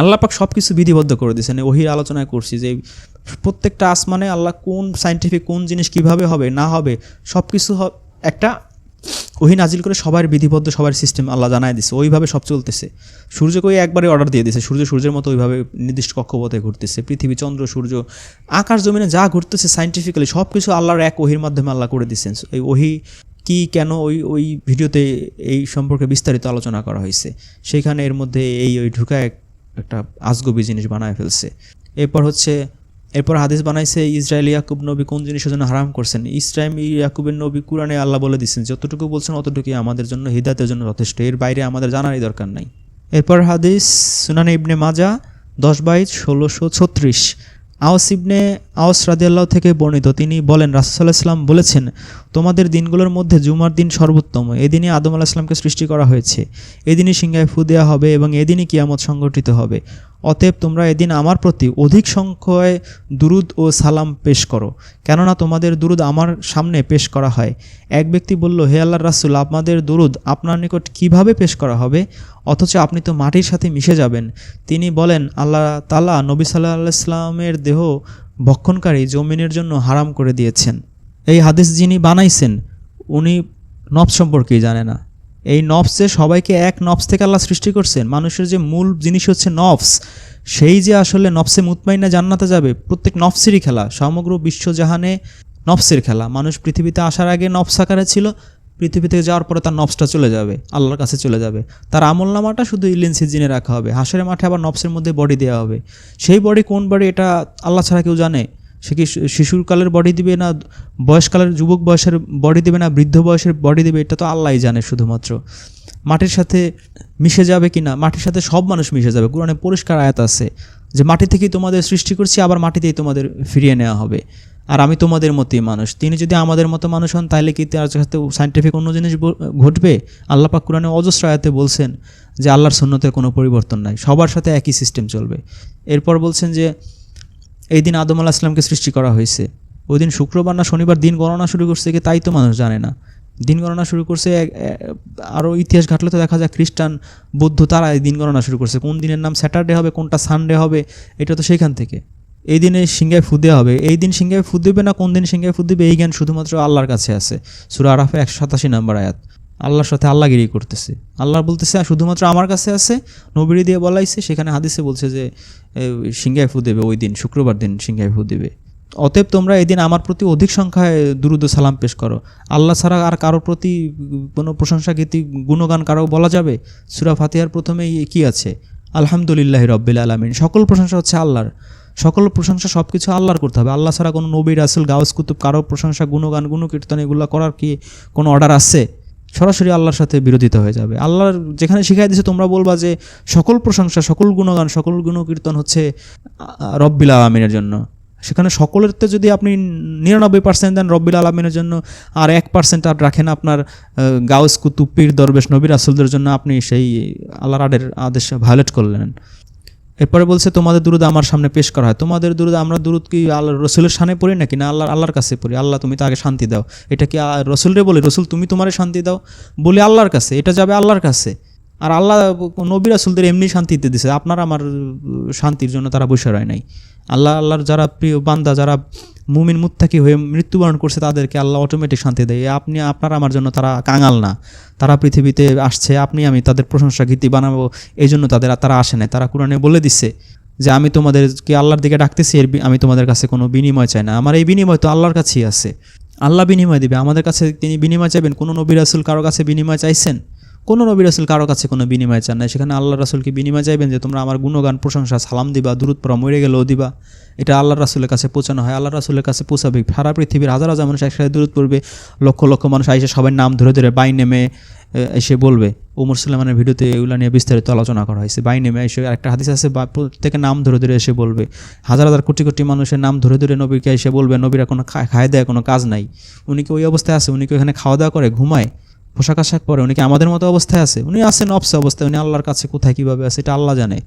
আল্লাহ পাক সব কিছু বিধিবদ্ধ করে দিয়েছেন। ওহির আলোচনায় করছি যে প্রত্যেকটা আসমানে আল্লাহ কোন সাইন্টিফিক কোন জিনিস কীভাবে হবে, না হবে সব কিছু একটা ওহি নাজিল করে সবার বিধিবদ্ধ, সবার সিস্টেম আল্লাহ জানায় দিছে ওইভাবে সব চলতেছে। সূর্যকে ওই একবারে অর্ডার দিয়ে দিয়েছে। সূর্য সূর্যের মতো ওইভাবে নির্দিষ্ট কক্ষপথে ঘুরতেছে। পৃথিবী, চন্দ্র, সূর্য, আকাশ, জমিনে যা ঘুরতেছে সাইন্টিফিক্যালি সব কিছু আল্লাহর এক ওহির মাধ্যমে আল্লাহ করে দিচ্ছেন এই ওহি কি কেন ওই ওই ভিডিওতে এই সম্পর্কে বিস্তারিত আলোচনা করা হয়েছে? সেইখানে এর মধ্যে এই, ওই ঢুকায় একটা আজগবি জিনিস বানায় ফেলছে। এরপর হচ্ছে, এরপর হাদিস বানাইছে, ইসরায়েল ইয়াকুব নবী কোন জিনিসের জন্য হারাম করছেন? ইসরায়েল ইয়াকুবের নবী কুরআনে আল্লাহ বলে দিচ্ছেন যতটুকু বলছেন অতটুকুই আমাদের জন্য, হিদায়তের জন্য যথেষ্ট। এর বাইরে আমাদের জানারই দরকার নাই। এরপর হাদিস সুনানে ইবনে মাজা, দশ বাইশ, ষোলোশো ছত্রিশ। আওস ইবনে আওস রাদিয়াল্লাহ থেকে বর্ণিত, তিনি বলেন রাসুসাল্লাহ ইসলাম বলেছেন, তোমাদের দিনগুলোর মধ্যে জুমার দিন সর্বোত্তম। এদিনই আদম আলাহ ইসলামকে সৃষ্টি করা হয়েছে। এদিনই সিংহায় ফু দেওয়া হবে এবং এদিনই কিয়ামত সংগঠিত হবে। অতএব তোমরা এদিন আমার প্রতি অধিক সংখ্যায় দুরুদ ও সালাম পেশ করো। কেননা তোমাদের দুরুদ আমার সামনে পেশ করা হয়। এক ব্যক্তি বলল, হে আল্লাহ রাসুল, আপনাদের দুরুদ আপনার নিকট কীভাবে পেশ করা হবে? অথচ আপনি তো মাটির সাথে মিশে যাবেন। তিনি বলেন, আল্লাহ তালা নবী সাল্লাহ দেহ ভক্ষণকারী জমিনের জন্য হারাম করে দিয়েছেন। এই হাদিস যিনি বানাইছেন, উনি নফস সম্পর্কেই জানে না। এই নফসে সবাইকে এক নফস থেকে আল্লাহ সৃষ্টি করছেন। মানুষের যে মূল জিনিস হচ্ছে নফস, সেই যে আসলে নফসে মুতমাইনা জান্নাতে যাবে, প্রত্যেক নফসেরই খেলা। সমগ্র বিশ্বজাহানে নফসের খেলা। মানুষ পৃথিবীতে আসার আগে নফস আকারে ছিল পৃথিবী থেকে যাওয়ার পরে তার নফসটা চলে যাবে, আল্লাহর কাছে চলে যাবে। তার আমল নামাটা শুধু ইলিন সিজিনে রাখা হবে। হাঁসের মাঠে আবার নফসের মধ্যে বডি দেওয়া হবে। সেই বডি কোন বডি এটা আল্লাহ ছাড়া কেউ জানে। সে কি শি- শিশুর কালের বডি দিবে না, বয়সকালের যুবক বয়সের বডি দিবে না, বৃদ্ধ বয়সের বডি দিবে? এটা তো আল্লাহই জানে শুধুমাত্র। মাটির সাথে মিশে যাবে কি না মাটির সাথে সব মানুষ মিশে যাবে। কোরআনে পরিষ্কার আয়াত আছে। যে মাটি থেকেই তোমাদের সৃষ্টি করছি, আবার মাটিতেই তোমাদের ফিরিয়ে নেওয়া হবে। আর আমি তোমাদের মতোই মানুষ। তিনি যদি আমাদের মতো মানুষ হন, তাহলে কি তার সাথে সাইন্টিফিক অন্য জিনিস ঘটবে? আল্লাহ পাক কোরআনে অজস্র আয়াতে বলছেন যে আল্লাহর সুন্নতের কোনো পরিবর্তন নাই। সবার সাথে একই সিস্টেম চলবে। এরপর বলছেন যে, এই দিন আদম আলাহ ইসলামকে সৃষ্টি করা হয়েছে। ওই দিন শুক্রবার না শনিবার দিন গণনা শুরু করছে, কি তাই তো মানুষ জানে না। দিন গণনা শুরু করছে আরও ইতিহাস ঘাটলে তো দেখা যায় খ্রিস্টান, বৌদ্ধ তারা দিন গণনা শুরু করছে। কোন দিনের নাম স্যাটারডে হবে, কোনটা সানডে হবে, এটা তো সেইখান থেকে। এই দিনে সিংহায় ফু দেওয়া হবে। এই দিন সিংহায় ফু দেবে না, কোন দিন সিংহায় ফু দেবে, এই জ্ঞান শুধুমাত্র আল্লাহর কাছে আছে। সুরা আরাফে একশো সাতাশি নাম্বার আয়াত। আল্লাহর সাথে আল্লাহগিরি করতেছে। আল্লাহ বলতেছে, "আর শুধুমাত্র আমার কাছে আছে? নবীরি দিয়ে বলাইছে, সেখানে হাদিসে বলছে যে সিংহায় ফু দেবে, ওই দিন, শুক্রবার দিন সিংহায় ফু দেবে। অতএব তোমরা এদিন আমার প্রতি অধিক সংখ্যায় দুরুদ সালাম পেশ করো। আল্লাহ ছাড়া আর কারোর প্রতি কোনো প্রশংসা গীতি গুণগান কারও বলা যাবে? সুরা ফাতিহার প্রথমেই কি আছে? আলহামদুলিল্লাহ রব্বিল আলমিন। সকল প্রশংসা হচ্ছে আল্লাহর। সকল প্রশংসা সব কিছু আল্লাহর করতে হবে। আল্লাহ ছাড়া কোনো নবী, রাসুল, গাউস, কুতুব, কারও প্রশংসা, গুণগান, গুণকীর্তন এগুলো করার কি কোনো অর্ডার আছে? সরাসরি আল্লাহর সাথে বিরোধিতা হয়ে যাবে। আল্লাহর যেখানে শিখাই দিয়েছে তোমরা বলবা যে সকল প্রশংসা, সকল গুণগান, সকল গুণকীর্তন হচ্ছে রব্বিল আলমিনের জন্য। সেখানে সকলের তো যদি আপনি নিরানব্বই পার্সেন্ট দেন রব্বিল আলমিনের জন্য, আর এক পার্সেন্ট আর রাখেন আপনার গাউস কুতুব পীর দরবেশ নবীর রাসুলদের জন্য আপনি সেই আল্লাহর আডের আদেশ ভায়োলেট করলেন। এরপরে বলছে, তোমাদের দুরুদ আমার সামনে পেশ করা হয়। তোমাদের দুরুদ, আমরা দুরুদ কি আল্লাহ রসুলের সামনে পড়ি নাকি? না, আল্লাহ, আল্লাহর কাছে পড়ি। আল্লাহ, তুমি তাকে শান্তি দাও। এটা কি রসুলরে বলি? রসুল, তুমি তোমারে শান্তি দাও। বলি আল্লাহর কাছে। এটা যাবে আল্লাহর কাছে। আর আল্লাহ নবী রাসুলদের এমনি শান্তিতে দিছে। আপনার আমার শান্তির জন্য তারা বসে রয় নাই। আল্লাহ, আল্লাহর যারা প্রিয় বান্দা, যারা মুমিন, মুত্তাকি হয়ে মৃত্যুবরণ করছে, তাদেরকে আল্লাহ অটোমেটিক শান্তি দেয়। আপনি, আপনার আমার জন্য তারা কাঙাল না। তারা পৃথিবীতে আসছে, আপনি, আমি তাদের প্রশংসা গীতি বানাবো, এই জন্য তাদের তারা আসে না তারা কোরআনে বলে দিচ্ছে যে, আমি তোমাদেরকে আল্লাহর দিকে ডাকতেছি, এর আমি তোমাদের কাছে কোনো বিনিময় চাই না। আমার এই বিনিময় তো আল্লাহর কাছেই আছে। আল্লাহ বিনিময় দিবে। আমাদের কাছে তিনি বিনিময় চাইবেন? কোনো নবী রাসুল কারও কাছে বিনিময় চাইছেন? কোনো নবী রাসুল কারও কাছে কোনো বিনিময় চান না সেখানে আল্লাহ রাসুলকে বিনিময় চাইবেন যে, তোমরা আমার গুণগান, প্রশংসা, সালাম দিবা দূরত পড়া, মরে গেলেও দিবা। এটা আল্লাহ রাসুলের কাছে পৌঁছানো হয়। আল্লাহ রাসুলের কাছে পৌঁছাবে। সারা পৃথিবীর হাজার হাজার মানুষ একসাথে দূরত পড়বে। লক্ষ লক্ষ মানুষ আইসে সবাই নাম ধরে ধরে বাই নেমে এসে বলবে। উমর সুলেমানের ভিডিওতে এগুলো নিয়ে বিস্তারিত আলোচনা করা হয়েছে। বাই নেমে এসে একটা হাদিস আছে, বা প্রত্যেকে নাম ধরে ধরে এসে বলবে। হাজার হাজার কোটি কোটি মানুষের নাম ধরে ধরে নবীকে এসে বলবে, নবীরা কোনো খায় দেয়, কোনো কাজ নাই। উনি কি ওই অবস্থায় আছে? উনি কি ওখানে খাওয়া দাওয়া করে, ঘুমায়? পোশাক আশাক পরে, উনি কি আমাদের মতো অবস্থায় আছে? উনি আছেন অবস্থা অবস্থায়, উনি আল্লাহর কাছে কোথায়, কীভাবে আছে, এটা আল্লাহ জানে।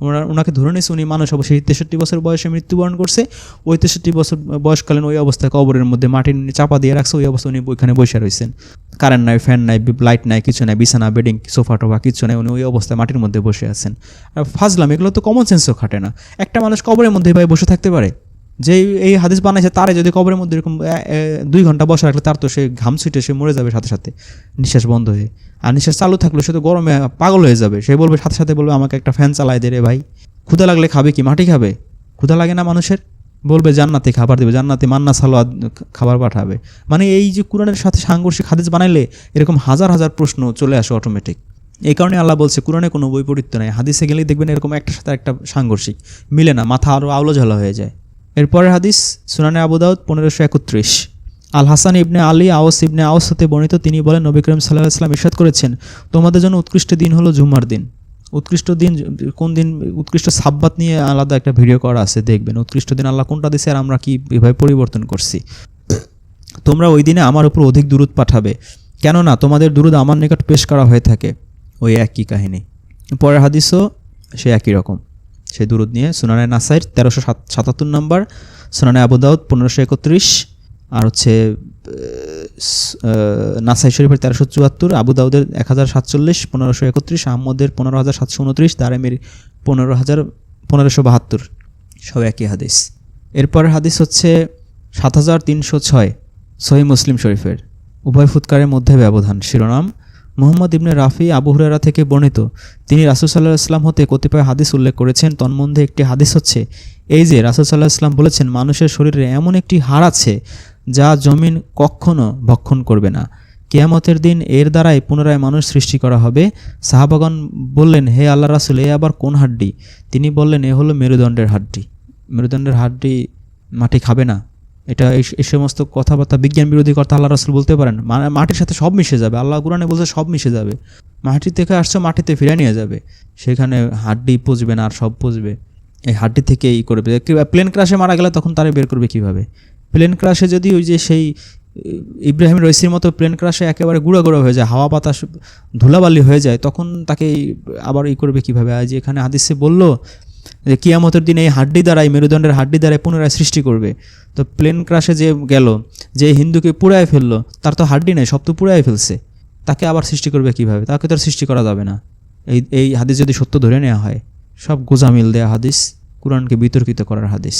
ওনার ওনাকে ধরে নিয়েছে উনি মানুষ অবশ্যই। তেষট্টি বছর বয়সে মৃত্যুবরণ করছে, ওই তেষট্টি বছর বয়সকালীন ওই অবস্থায় কবরের মধ্যে মাটির চাপা দিয়ে রাখছে, ওই অবস্থায় উনি ওইখানে বসে রয়েছেন। কারেন্ট নাই, ফ্যান নাই লাইট নাই, কিছু নাই, বিছানা, বেডিং, সোফা টোফা কিছু নাই, উনি ওই অবস্থায় মাটির মধ্যে বসে আছেন। আর ফাজলাম, এগুলো তো কমন সেন্সও খাটে না। একটা মানুষ কবরের মধ্যে ভাই বসে থাকতে পারে? যে এই হাদিস বানাইছে, তারে যদি কবরের মধ্যে এরকম দুই ঘণ্টা বসে রাখলে তার তো সে ঘাম ছুটে, সে মরে যাবে সাথে সাথে। নিঃশ্বাস বন্ধ হয়ে। আর নিঃশ্বাস চালু থাকলে সে তো গরমে পাগল হয়ে যাবে। সে বলবে, সাথে সাথে বলবে, আমাকে একটা ফ্যান চালাই দে রে ভাই। ক্ষুধা লাগলে খাবে কি? মাটি খাবে? ক্ষুধা লাগে না মানুষের? বলবে, জান্নাতে খাবার দেবে, জান্নাতে মান্না সালোয়াদ খাবার পাঠাবে। মানে এই যে কোরআনের সাথে সাংঘর্ষিক হাদিস বানাইলে এরকম হাজার হাজার প্রশ্ন চলে আসে অটোমেটিক এই কারণে আল্লাহ বলছে, কোরআনে কোনো বৈপরীত্য নাই। হাদিসে গেলেই দেখবেন এরকম একটার সাথে একটা সাংঘর্ষিক মিলে না, মাথা আরও আউলো ঝালা হয়ে যায়। এরপরের হাদিস সুনানে আবুদাউদ পনেরোশো একত্রিশ। আল হাসান ইবনে আলী আওস ইবনে আওস হতে বর্ণিত, তিনি বলেন, নবী করিম সাল্লাহ ইসলাম ইরশাদ করেছেন, তোমাদের জন্য উৎকৃষ্ট দিন হলো জুম্মার দিন। উৎকৃষ্ট দিন, কোন দিন, উৎকৃষ্ট সাব্বাত নিয়ে আলাদা একটা ভিডিও করা আছে, দেখবেন। উৎকৃষ্ট দিন আল্লাহ কোনটা দিছে আর আমরা কি এভাবে পরিবর্তন করছি? তোমরা ওই দিনে আমার উপর অধিক দূরত পাঠাবে। কেননা, তোমাদের দূরত আমার নিকট পেশ করা হয়ে থাকে। ওই একই কাহিনী। পরের হাদিসও সে একই রকম। সেই দূরত নিয়ে সুনানে নাসাইর তেরোশো সাতাত্তর নম্বর, সুনানে আবুদাউদ পনেরোশো একত্রিশ, আর হচ্ছে নাসাই শরীফের তেরোশো চুয়াত্তর, আবু দাউদের এক হাজার সাতচল্লিশ, পনেরোশো একত্রিশ, আহমদের পনেরো হাজার সাতশো উনত্রিশ, দারেমের পনেরো হাজার পনেরোশো বাহাত্তর। সব একই হাদিস। এরপর হাদিস হচ্ছে সাত হাজার তিনশো ছয়, সহি মুসলিম শরীফের। উভয় ফুৎকারের মধ্যে ব্যবধান, শিরোনাম মোহাম্মদ ইবনে রাফি আবু হুরারা থেকে বর্ণিত। তিনি রাসুল সাল্লাহ ইসলাম হতে কতিপয় হাদিস উল্লেখ করেছেন। তন্মধ্যে একটি হাদিস হচ্ছে, এই যে রাসুল সাল্লাহ ইসলাম বলেছেন, মানুষের শরীরে এমন একটি হাড় আছে যা জমিন কখনো ভক্ষণ করবে না। কেয়ামতের দিন এর দ্বারাই পুনরায় মানুষ সৃষ্টি করা হবে। সাহাবাগন বললেন, হে আল্লাহ রাসুল, এ আবার কোন হাড্ডি? তিনি বললেন, এ হলো মেরুদণ্ডের হাড্ডি। মেরুদণ্ডের হাড্ডি মাটি খাবে না। এটা এই সমস্ত কথাবার্তা বিজ্ঞান বিরোধী কথা আল্লাহ রাসুল বলতে পারেন মাটির সাথে সব মিশে যাবে। আল্লাহ কোরআনে বলছে সব মিশে যাবে। মাটি থেকে আসছে, মাটিতে ফিরে নিয়ে যাবে। সেখানে হাড্ডি পচবে না আর সব পচবে এই হাড্ডি থেকে এই করবে। প্লেন ক্রাশে মারা গেলে তখন তারা বের করবে কীভাবে? প্লেন ক্রাশে যদি ওই যে সেই ইব্রাহিম রইসির মতো প্লেন ক্রাশে একেবারে গুঁড়ো গুঁড়া হয়ে যায়, হাওয়া বাতাস, ধুলাবালি হয়ে যায়, তখন তাকে আবার ই করবে কীভাবে? আজ এখানে হাদিসে বলল যে কিয়ামতের দিন এই হাড্ডি দ্বারাই, মেরুদণ্ডের হাড্ডি দ্বারাই পুনরায় সৃষ্টি করবে। তো প্লেন ক্রাশে যে গেল, যে হিন্দুকে পুড়ায় ফেলল, তার তো হাড্ডি নেই, সব তো পুড়ায় ফেলছে। তাকে আবার সৃষ্টি করবে কীভাবে? তাকে তো সৃষ্টি করা যাবে না। এই এই হাদিস যদি সত্য ধরে নেওয়া হয়, সব গোজামিল দেয়া হাদিস, কোরআনকে বিতর্কিত করার হাদিস।